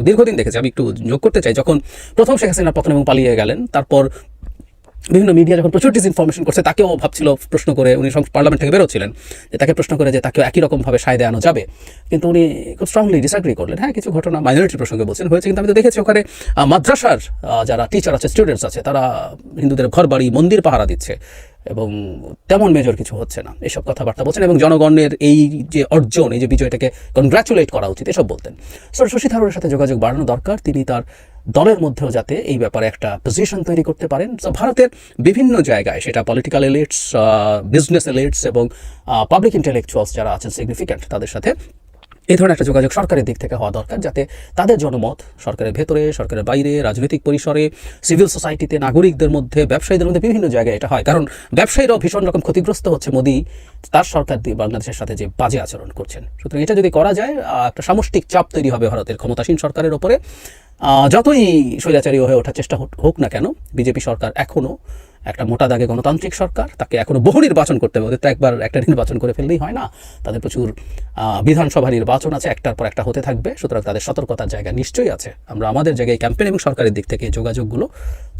দীর্ঘদিন দেখেছি, আমি একটু যোগ করতে চাই। যখন প্রথম শেখ হাসিনা পতন এবং পালিয়ে গেলেন, তারপর বিভিন্ন মিডিয়া যখন প্রচুর ডিসইনফরমেশন করছে, তাকেও ভাবছিল প্রশ্ন করে, উনি পার্লামেন্ট থেকে বেরোচ্ছিলেন, যে তাকে প্রশ্ন করে যে তাকেও একই রকমভাবে সায় দেওয়ানো যাবে। কিন্তু উনি খুব স্ট্রংলি ডিসঅ্যাগ্রি করলেন। হ্যাঁ কিছু ঘটনা মাইনরিটির প্রসঙ্গে বলছেন, হয়েছে কিন্তু আমি তো দেখেছি ওখানে মাদ্রাসার যারা টিচার আছে স্টুডেন্টস আছে, তারা হিন্দুদের ঘর বাড়ি মন্দির পাহারা দিচ্ছে এবং তেমন মেজর কিছু হচ্ছে না। এসব কথাবার্তা বলছেন এবং জনগণের এই যে অর্জন, এই যে বিজয়টাকে কনগ্রাচুলেট করা উচিত, এসব বলতেন। সো শশী থারুরের সাথে যোগাযোগ বাড়ানো দরকার। তিনি তার দলের মধ্যেও যাতে এই ব্যাপারে একটা পজিশন তৈরি করতে পারেন। ভারতের বিভিন্ন জায়গায় সেটা পলিটিক্যাল এলিটস বিজনেস এলিটস এবং পাবলিক ইন্টেলেকচুয়ালস যারা আছেন সিগনিফিক্যান্ট তাদের সাথে এই ধরনের একটা যোগাযোগ সরকারের দিক থেকে হওয়া দরকার যাতে তাদের জনমত সরকারের ভেতরে, সরকারের বাইরে, রাজনৈতিক পরিসরে সিভিল সোসাইটিতে নাগরিকদের মধ্যে, ব্যবসায়ীদের মধ্যে বিভিন্ন জায়গায় এটা হয়। কারণ ব্যবসায়ীরাও ভীষণ রকম ক্ষতিগ্রস্ত হচ্ছে মোদী, তার সরকার দিয়ে বাংলাদেশের সাথে যে বাজে আচরণ করছেন। সুতরাং এটা যদি করা যায় একটা সামষ্টিক চাপ তৈরি হবে ভারতের ক্ষমতাসীন সরকারের ওপরে। যতই স্বৈরাচারী হয়ে ওঠার চেষ্টা হোক- না কেন, বিজেপি সরকার এখনও একটা মোটা দাগে গণতান্ত্রিক সরকার, তাকে এখনও বহু নির্বাচন করতে হবে। ওদের তো একবার একটা নির্বাচন করে ফেললেই হয় না। তাদের প্রচুর বিধানসভা নির্বাচন আছে, একটার পর একটা হতে থাকবে। সুতরাং তাদের সতর্কতার জায়গা নিশ্চয়ই আছে। আমরা আমাদের জায়গায় ক্যাম্পেন এবং সরকারের দিক থেকে যোগাযোগগুলো